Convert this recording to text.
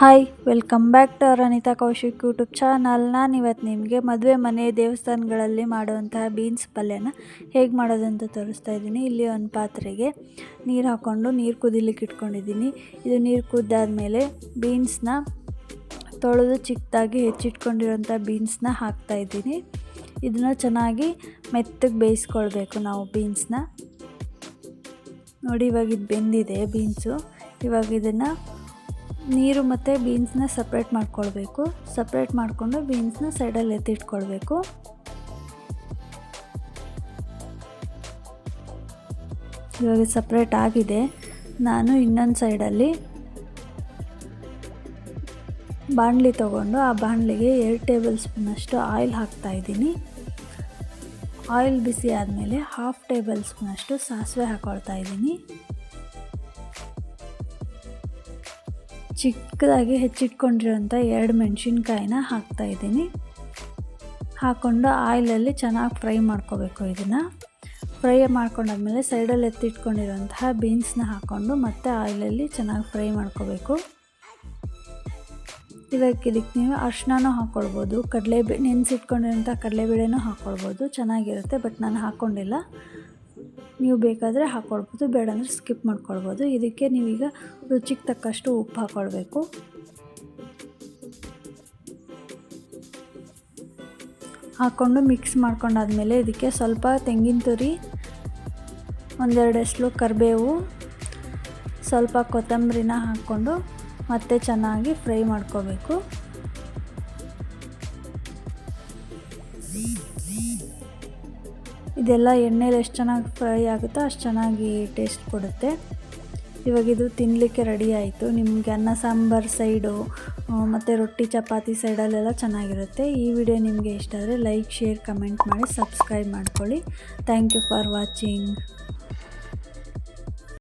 Hi welcome back to our Anita Kaushik YouTube channel ನಾನು ಇವತ್ತು ನಿಮಗೆ ಮದುವೆ ಮನೆ ದೇವಸ್ಥಾನಗಳಲ್ಲಿ ಮಾಡುವಂತಹ ಬೀನ್ಸ್ ಪಲ್ಯನ ಹೇಗೆ ಮಾಡೋದಂತ ತೋರಿಸ್ತಾ ಇದ್ದೀನಿ. ಇಲ್ಲಿ ಒಂದು ಪಾತ್ರೆಗೆ ನೀರು ಹಾಕ್ಕೊಂಡು ನೀರು ಕುದಿಲಿಕ್ಕೆ ಇಟ್ಕೊಂಡಿದ್ದೀನಿ. ಇದು ನೀರು ಕುದ್ದಾದಮೇಲೆ ಬೀನ್ಸ್ನ ತೊಳೆದು ಚಿಕ್ಕದಾಗಿ ಹೆಚ್ಚಿಟ್ಕೊಂಡಿರೋಂಥ ಬೀನ್ಸ್ನ ಹಾಕ್ತಾಯಿದ್ದೀನಿ ಇದನ್ನು ಚೆನ್ನಾಗಿ ಮೆತ್ತಗೆ ಬೇಯಿಸ್ಕೊಳ್ಬೇಕು ನಾವು ಬೀನ್ಸ್ನ ನೋಡಿ, ಇವಾಗ ಇದು ಬೆಂದಿದೆ ಬೀನ್ಸು ಇವಾಗ ಇದನ್ನು ನೀರು ಮತ್ತು ಬೀನ್ಸ್ನ ಸಪ್ರೇಟ್ ಮಾಡ್ಕೊಳ್ಬೇಕು. ಸಪ್ರೇಟ್ ಮಾಡಿಕೊಂಡು ಬೀನ್ಸ್ನ ಸೈಡಲ್ಲಿ ಎತ್ತಿಟ್ಕೊಳ್ಬೇಕು. ಇವಾಗ ಸಪ್ರೇಟ್ ಆಗಿದೆ. ನಾನು ಇನ್ನೊಂದು ಸೈಡಲ್ಲಿ ಬಾಣಲಿ ತಗೊಂಡು ಆ ಬಾಣಲಿಗೆ ಎರಡು ಟೇಬಲ್ ಸ್ಪೂನಷ್ಟು ಆಯಿಲ್ ಹಾಕ್ತಾಯಿದ್ದೀನಿ ಆಯಿಲ್ ಬಿಸಿ ಆದಮೇಲೆ ಹಾಫ್ ಟೇಬಲ್ ಸ್ಪೂನಷ್ಟು ಸಾಸಿವೆ ಹಾಕ್ಕೊಳ್ತಾ ಇದ್ದೀನಿ. ಚಿಕ್ಕದಾಗಿ ಹೆಚ್ಚಿಟ್ಕೊಂಡಿರೋಂಥ ಎರಡು ಮೆಣಸಿನ್ಕಾಯಿನ ಹಾಕ್ತಾಯಿದ್ದೀನಿ ಹಾಕ್ಕೊಂಡು ಆಯಿಲಲ್ಲಿ ಚೆನ್ನಾಗಿ ಫ್ರೈ ಮಾಡ್ಕೋಬೇಕು ಇದನ್ನು. ಫ್ರೈ ಮಾಡ್ಕೊಂಡಾದ್ಮೇಲೆ ಸೈಡಲ್ಲಿ ಎತ್ತಿಟ್ಕೊಂಡಿರೋಂತಹ ಬೀನ್ಸ್ನ ಹಾಕ್ಕೊಂಡು ಮತ್ತೆ ಆಯಿಲಲ್ಲಿ ಚೆನ್ನಾಗಿ ಫ್ರೈ ಮಾಡ್ಕೋಬೇಕು. ಇವಾಗ ಇದಕ್ಕೆ ನೀವು ಅರ್ಶಿನೂ ಹಾಕ್ಕೊಳ್ಬೋದು, ಕಡಲೆಬೇ ನೆನೆಸಿಟ್ಕೊಂಡಿರೋಂಥ ಕಡಲೆಬೇಳೆನೂ ಹಾಕ್ಕೊಳ್ಬೋದು. ಚೆನ್ನಾಗಿರುತ್ತೆ, ಬಟ್ ನಾನು ಹಾಕ್ಕೊಂಡಿಲ್ಲ. ನೀವು ಬೇಕಾದರೆ ಹಾಕ್ಕೊಳ್ಬೋದು ಬೇಡ ಅಂದರೆ ಸ್ಕಿಪ್ ಮಾಡ್ಕೊಳ್ಬೋದು. ಇದಕ್ಕೆ ನೀವೀಗ ರುಚಿಗೆ ತಕ್ಕಷ್ಟು ಉಪ್ಪು ಹಾಕ್ಕೊಳ್ಬೇಕು ಹಾಕ್ಕೊಂಡು ಮಿಕ್ಸ್ ಮಾಡ್ಕೊಂಡಾದಮೇಲೆ ಇದಕ್ಕೆ ಸ್ವಲ್ಪ ತೆಂಗಿನ ತುರಿ, ಒಂದೆರಡು ಎಸ್ಲು ಕರಿಬೇವು, ಸ್ವಲ್ಪ ಕೊತ್ತಂಬರಿನ ಹಾಕ್ಕೊಂಡು ಮತ್ತೆ ಚೆನ್ನಾಗಿ ಫ್ರೈ ಮಾಡ್ಕೋಬೇಕು. ಇದೆಲ್ಲ ಎಣ್ಣೆಲಿ ಎಷ್ಟು ಚೆನ್ನಾಗಿ ಫ್ರೈ ಆಗುತ್ತೋ ಅಷ್ಟು ಚೆನ್ನಾಗಿ ಟೇಸ್ಟ್ ಕೊಡುತ್ತೆ. ಇವಾಗ ಇದು ತಿನ್ನಲಿಕ್ಕೆ ರೆಡಿ ಆಯಿತು. ನಿಮಗೆ ಅನ್ನ, ಸಾಂಬಾರು ಸೈಡು ಮತ್ತು ರೊಟ್ಟಿ, ಚಪಾತಿ ಸೈಡಲ್ಲೆಲ್ಲ ಚೆನ್ನಾಗಿರುತ್ತೆ. ಈ ವಿಡಿಯೋ ನಿಮಗೆ ಇಷ್ಟ ಆದರೆ ಲೈಕ್ ಶೇರ್ ಕಮೆಂಟ್ ಮಾಡಿ ಸಬ್ಸ್ಕ್ರೈಬ್ ಮಾಡ್ಕೊಳ್ಳಿ. Thank you for watching